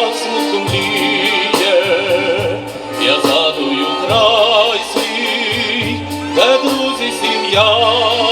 ясно сумліє, я задую край свій, де друзі сім'я.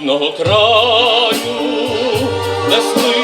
Рідного краю, несли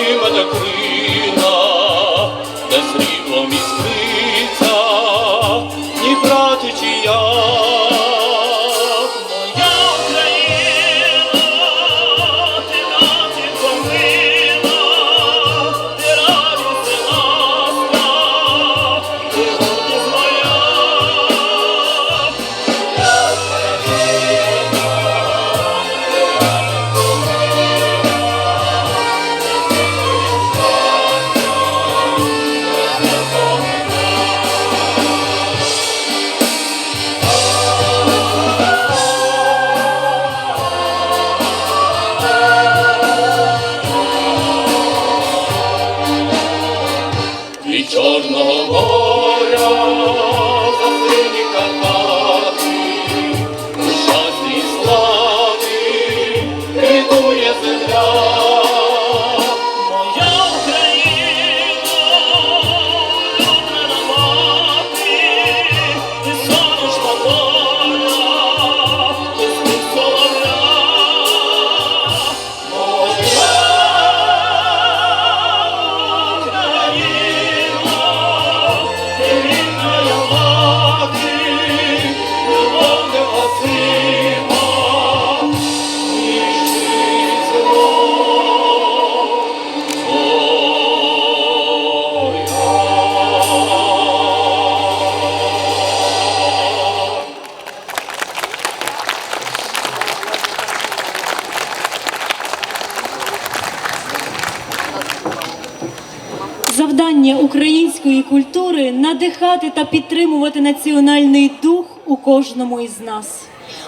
Завдання української культури надихати та підтримувати національний дух у кожному із нас,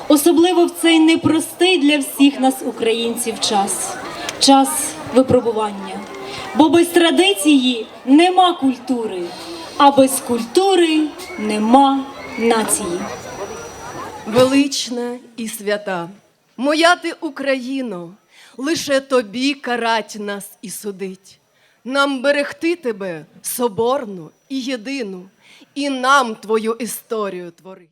особливо в цей непростий для всіх нас, українців, час час випробування. Бо без традиції нема культури, а без культури нема нації. Велична і свята, моя ти Україно, лише тобі карать нас і судить. Нам берегти тебе соборну і єдину, і нам твою історію творить.